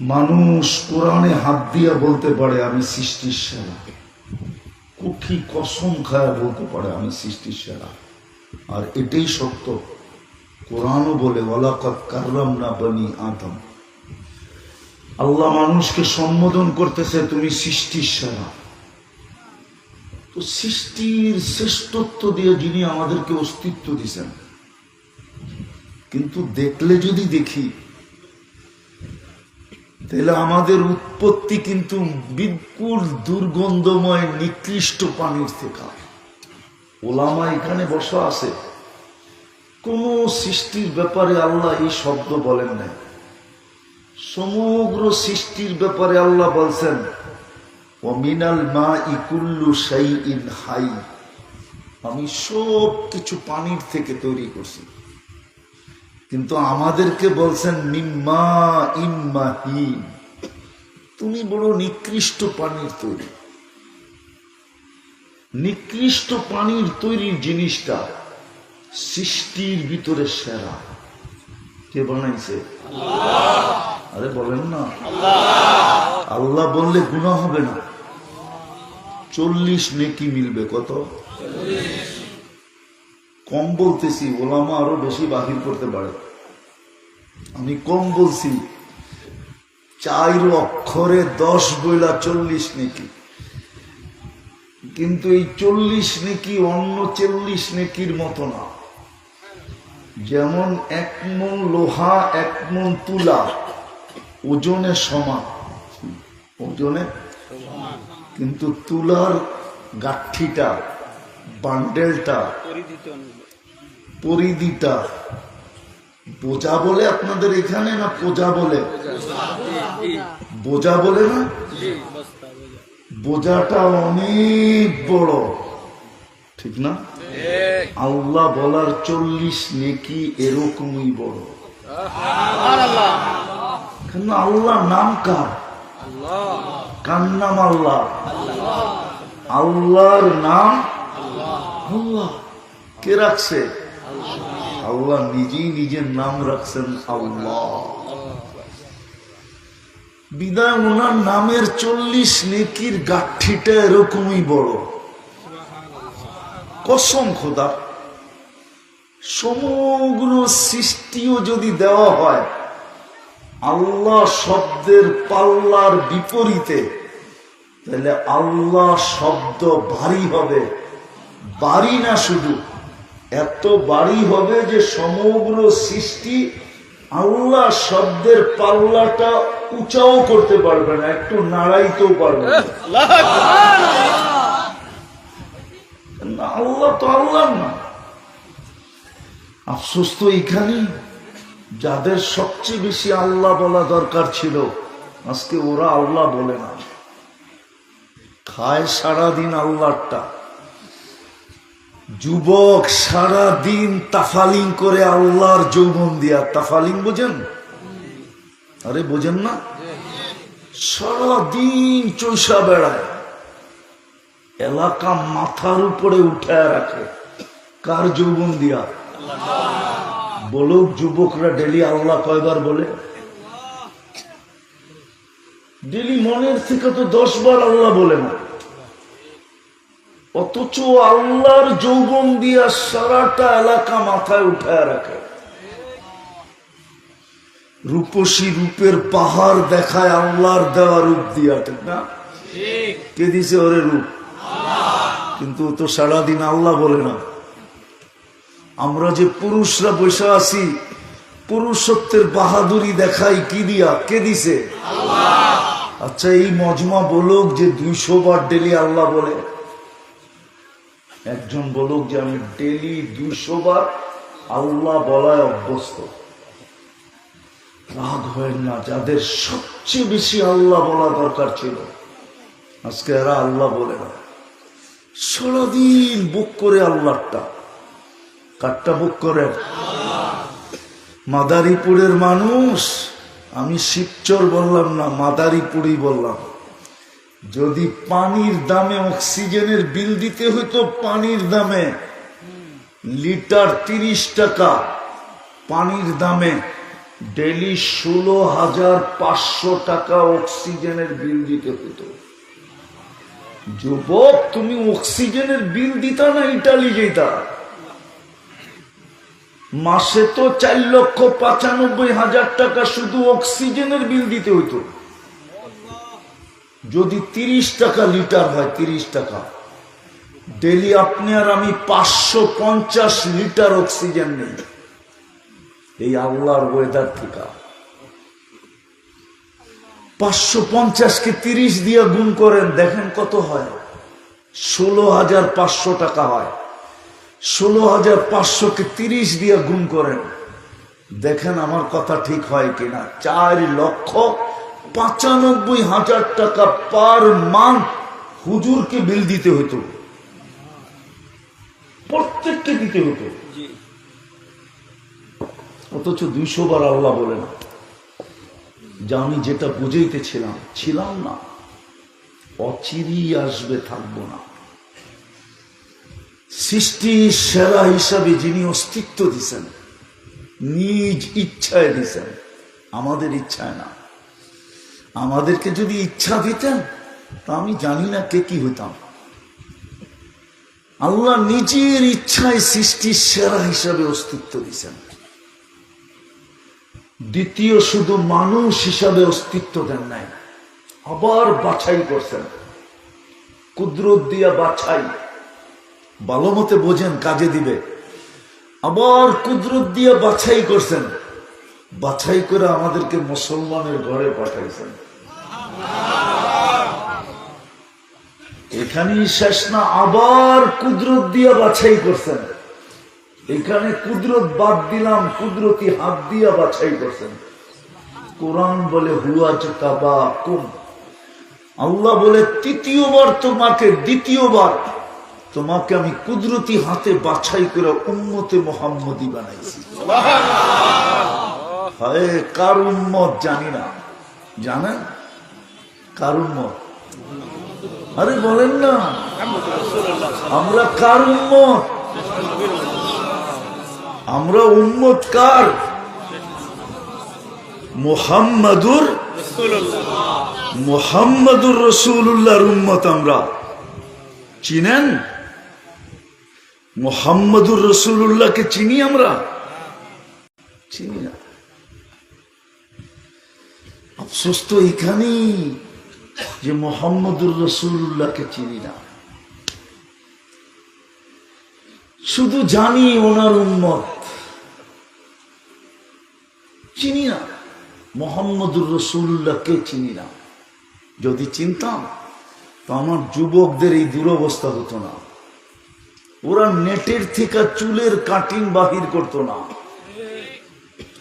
মানুষ কোরআনে হাত দিয়া বলতে পারে, আমি সৃষ্টির সেরা। কুঠি কসম খায়া বলতে পারে, আমি সৃষ্টির সেরা। আর এটাই সত্য। কোরআনও বলে ওলাকাত না বনি আদম। আল্লাহ মানুষকে সম্বোধন করতেছে, তুমি সৃষ্টির সেরা। তো সৃষ্টির শ্রেষ্ঠত্ব দিয়ে যিনি আমাদেরকে অস্তিত্ব দিছেন। কিন্তু দেখলে যদি দেখি তাহলে আমাদের উৎপত্তি কিন্তু বিপুল দুর্গন্ধময়, নিকৃষ্ট পানির থেকে ওলামা এখানে বসা আছে। কোন সৃষ্টির ব্যাপারে আল্লাহ এই শব্দ বলেন নাই। সমগ্র সৃষ্টির ব্যাপারে আল্লাহ বলছেন অমিনাল মা ইকুল্লু সাই ইন হাই। আমি সব কিছু পানির থেকে তৈরি করছি। কিন্তু আমাদেরকে বলছেন নিম্মা ইম্মাহীন তুমি বড় নিকৃষ্ট পানির তৈরি। নিকৃষ্ট পানির তৈরির জিনিসটা সৃষ্টির ভিতরে সেরা। কে বানাইছে? আরে বলেন না। আল্লাহ। বললে গুণা হবে না। চল্লিশ নেকি মিলবে কত? কম বলতেছি, ওলামা আরও বেশি বাহির করতে পারে। আমি কম বলছি, চার অক্ষরে দশ বইলা চল্লিশ নেকি। কিন্তু এই চল্লিশ নেকি অন্য চল্লিশ নেকির মতো না। যেমন এক মন লোহা, এক মন তুলা, ওজনে সমান। ওজনে কিন্তু তুলার গাঠিটা বান্ডেলটা। পরিধিটা। বোঝা বলে আপনাদের এখানে না পোজা বলে? বোঝা বলে না? বোঝাটা অনেক বড়। ঠিক না? আল্লাহ বলার চল্লিশ নেকি এরকমই বড়। কেন আল্লাহ নাম কার? কার নাম আল্লাহ? আল্লাহর নাম কে রাখছে? আল্লাহ নিজেই নিজের নাম রাখছেন আল্লাহ। বিদায় ওনার নামের চল্লিশ নেকির গাঠিটা এরকমই বড়। কসম খোদা। সমগ্র সৃষ্টিও যদি দেওয়া হয়, আল্লাহ শব্দের পাল্লার বিপরীতে, তাহলে আল্লাহ শব্দ ভারী হবে। বাড়ি না শুধু, এত বাড়ি হবে যে সমগ্র সৃষ্টি আল্লাহ শব্দের পাল্লাটা উঁচাও করতে পারবে না, একটু নাড়াইতেও পারবে না। আল্লাহ তো আল্লাহ না। আফসোস তো এখানে যাদের সবচেয়ে বেশি আল্লাহ বলা দরকার ছিল, আজকে ওরা আল্লাহ বলে না। খায় সারাদিন আল্লাহটা। যুবক সারা দিন তাফালিং করে আল্লাহর যৌবন দিয়া। তাফালিং বোঝেন? আরে বোঝেন না? সারা দিন চৈসা বেড়ায়। এলাকা মাথার উপরে উঠায় রাখে। কার যৌবন দিয়া? বলুক যুবকরা ডেলি আল্লাহ কয়বার বলে? ডেলি মনের থেকে তো দশ বার আল্লাহ বলে না। অথচ আল্লাহর যৌবন দিয়া সারাটা এলাকা মাথায় উঠায় রাখে। রূপসী রূপের পাহাড় দেখায় আল্লাহর দেওয়া রূপ দিয়া ঠিক না? কে দিছে ওরে রূপ? কিন্তু ও তো সারাদিন আল্লাহ বলে না। আমরা যে পুরুষরা বসে আছি পুরুষত্বের বাহাদুরি দেখাই কি দিয়া? কে দিছে? আচ্ছা এই মজমা বলুক যে দুইশো বার ডেলি আল্লাহ বলে। একজন বলুক যে আমি ডেলি দুইশো বার আল্লাহ বলায় অভ্যস্ত। রাগ হয় না, যাদের সবচেয়ে বেশি আল্লাহ বলা দরকার ছিল। আজকে এরা আল্লাহ বলে না। সারাদিন বুক করে আল্লাহটা। কারটা বুক করেন? মাদারীপুরের মানুষ, আমি শিবচর বললাম না, মাদারীপুরই বললাম। যদি পানির দামে অক্সিজেনের বিল দিতে হইতো, পানির দামে। লিটার তিরিশ টাকা। পানির দামে ডেলি ষোলো হাজার পাঁচশো টাকা অক্সিজেনের বিল দিতে হতো যুবক, তুমি অক্সিজেনের বিল দিতা না ইটালি যেতা? মাসে তো চার লক্ষ পঁচানব্বই হাজার টাকা শুধু অক্সিজেনের বিল দিতে হতো যদি তিরিশ টাকা লিটার হয়, তিরিশ টাকা। ডেলি আপনি আর আমি পাঁচশো পঞ্চাশ লিটার অক্সিজেন নেই। এই আল্লাহর ওয়েদার থেকে পাঁচশো পঞ্চাশকে তিরিশ দিয়ে গুণ করেন, দেখেন কত হয়। ষোলো হাজার পাঁচশো টাকা হয়। ষোলো হাজার পাঁচশোকে তিরিশ দিয়ে গুণ করেন। দেখেন আমার কথা ঠিক হয় কিনা। চার লক্ষ পঁচানব্বই হাজার টাকা পার মান্থ হুজুরকে বিল দিতে হতো। প্রত্যেককে দিতে হতো। অথচ দুইশো বার আল্লাহ বলেন যে আমি যেটা বুঝাইতেছিলাম ছিলাম না। অচিরি আসবে থাকব না। সৃষ্টি সেরা হিসাবে যিনি অস্তিত্ব দিছেন নিজ ইচ্ছায় দিছেন আমাদের ইচ্ছায় না। আমাদেরকে যদি ইচ্ছা দিতেন তা আমি জানি না কে কি হইতাম। আল্লাহ নিজের ইচ্ছায় সৃষ্টির সেরা হিসাবে অস্তিত্ব দিছেন দ্বিতীয় শুধু মানুষ হিসাবে অস্তিত্ব দেন নাই, আবার বাছাই করছেন। কুদরত দিয়া বাছাই, ভালো মতে বোঝেন, কাজে দিবে। আবার কুদরত দিয়া বাছাই করছেন, বাছাই করে আমাদেরকে মুসলমানের ঘরে পাঠাইছেন। এখানেই শেষ না আবার কুদরত দিয়া বাছাই করছেন। এখানে কুদরত বাদ দিলাম কুদরতি হাত দিয়া বাছাই করছেন। কোরআন বলে হুয়া কাবা কুম। আল্লাহ বলে তৃতীয়বার তোমাকে দ্বিতীয়বার তোমাকে আমি কুদরতি হাতে বাছাই করে উম্মতে মোহাম্মদী বানাইছি। হায় কার উম্মত জানি না। জানেন? আরে বলেন না। আমরা কার আমরা কার? মোহাম্মদুর মোহাম্মদুর রসুল্লাহর উম্মত আমরা। চিনেন? মোহাম্মদুর রসুল্লাহকে চিনি আমরা? চিনি না। আফসোস তো এখানেই যে মোহাম্মদুর রসুল্লাহকে চিনি না। শুধু জানি ওনার উম্মত। চিনি না। মোহাম্মদুর রসুল্লাহকে চিনি না। যদি চিনতাম, তো আমার যুবকদের এই দুরবস্থা হতো না। ওরা নেটের থেকে চুলের কাটিং বাহির করতো না।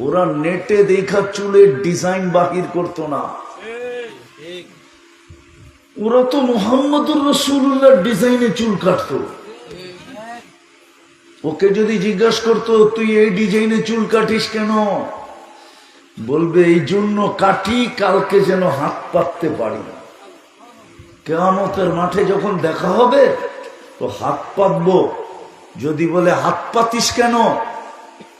ওরা নেটে দেখা চুলের ডিজাইন বাহির করতো না। ওরা তো মোহাম্মদুর রসুল্লাহ ডিজাইনে চুল কাটতো। ওকে যদি জিজ্ঞাসা করতো, তুই এই ডিজাইনে চুল কাটিস কেন? বলবে এই জন্য কাটি, কালকে যেন হাত পাততে পারি। কেয়ামতের মাঠে যখন দেখা হবে, তো হাত পাতবো। যদি বলে, হাত পাতিস কেন?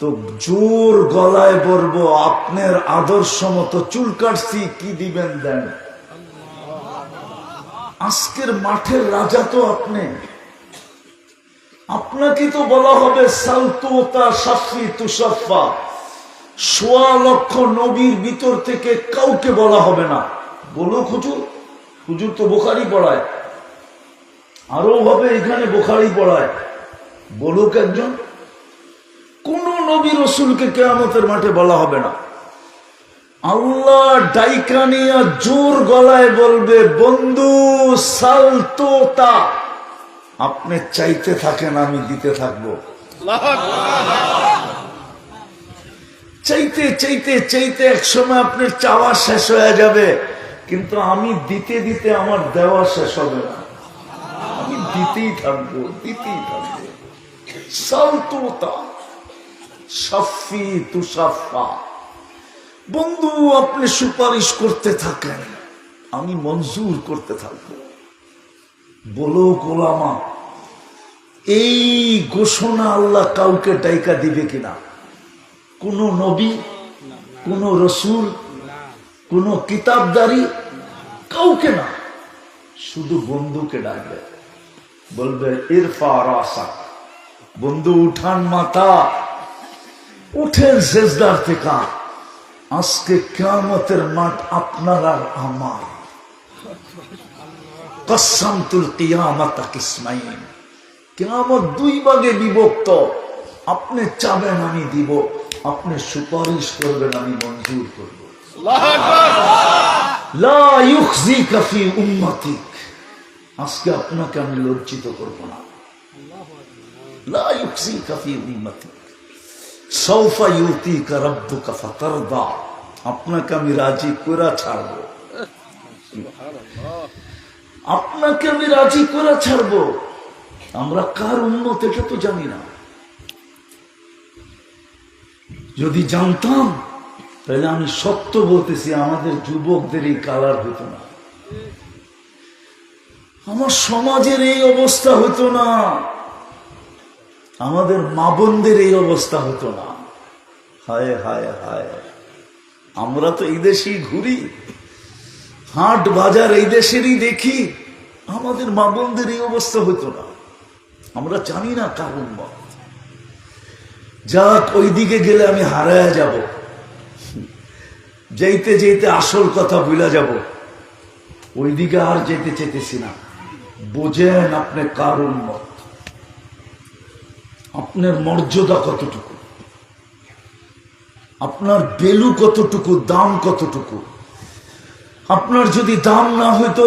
তো জোর গলায় বলব, আপনার আদর্শ মতো চুল কাটছি, কি দিবেন দেন? আজকের মাঠের রাজা তো আপনি। আপনাকে তো বলা হবে সাফি সোয়া লক্ষ নবীর ভিতর থেকে কাউকে বলা হবে না। বলো হুজুর হুজুর তো বোখারি পড়ায়। আরও হবে এখানে বোখারি পড়ায়। বলুক একজন। কোন নবী রসুলকে কেয়ামতের মাঠে বলা হবে না। আল্লাহ ডাইকানিয়া জোর গলায় বলবে, বন্ধু সালতোতা আপনি চাইতে থাকেন, আমি দিতে থাকব। চাইতে চাইতে চাইতে এক সময় আপনার চাওয়া শেষ হয়ে যাবে, কিন্তু আমি দিতে দিতে আমার দেওয়া শেষ হবে না। আমি দিতেই থাকব দিতেই থাকব। সালতোতা সাফি তুষাফা বন্ধু, আপনি সুপারিশ করতে থাকেন। আমি মঞ্জুর করতে থাকব। বলো গোলামা, এই ঘোষণা আল্লাহ কাউকে ডাইকা দিবে কিনা? কোন নবী, কোন রসুল, কোন কিতাবদারি? কাউকে না। শুধু বন্ধুকে ডাকবে। বলবে, ইরফা রাসা, বন্ধু, উঠান মাথা। উঠেন শেষদার থেকে। আজকে কেমতের মাঠ আপনার আর আমার। কসামতুল কিয়ামত কিসমাইন কেমত দুই ভাগে বিভক্ত। আপনি চাবেন আমি দিব, আপনি সুপারিশ করবেন আমি মঞ্জুর করব। আজকে আপনাকে আমি লজ্জিত করব না। লা ইউখজিকা ফি উম্মতিক। সৌফা ফাতারদা। আপনাকে আমি রাজি করে ছাড়বো। আপনাকে আমি রাজি করে ছাড়বো। আমরা কার উন্নত এটা তো জানি না। যদি জানতাম তাহলে আমি সত্য বলতেছি আমাদের যুবকদের এই কালার হতো না। আমার সমাজের এই অবস্থা হতো না। আমাদের মা বোনদের এই অবস্থা হতো না। হায় হায় হায়। আমরা তো এই দেশেই ঘুরি। হাট বাজার এই দেশেরই দেখি। আমাদের মা বোনদের এই অবস্থা হতো না। আমরা জানি না কারণ যাক ওই দিকে গেলে আমি হারায় যাব। যেতে যেতে আসল কথা ভুলা যাব। ওই দিকে আর যেতে চেতেছি না। বোঝেন আপনি কারণ মত আপনার মর্যাদা কতটুকু? আপনার বেলু কতটুকু? দাম কতটুকু? আপনার যদি দাম না হইতো,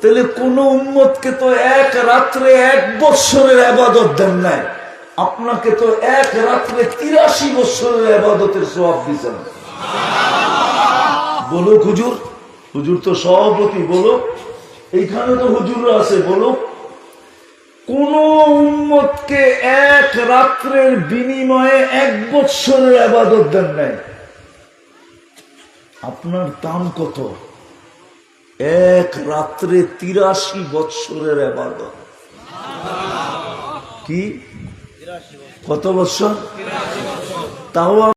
তাহলে কোন উন্মতকে তো এক রাত্রে এক বৎসরের আবাদত দেন নাই। আপনাকে তো এক রাত্রে তিরাশি বৎসরের আবাদতের সব দিচ্ছেন বলো হুজুর হুজুর তো সভাপতি বলো এইখানে তো হুজুর আছে বলো কোন উন্মতকে এক রাত্রের বিনিময়ে এক বৎসরের আবাদত দেন নাই। আপনার দাম কত? এক রাত্রে তিরাশি বৎসরের আবাদত। কি? কত বৎসর? তাও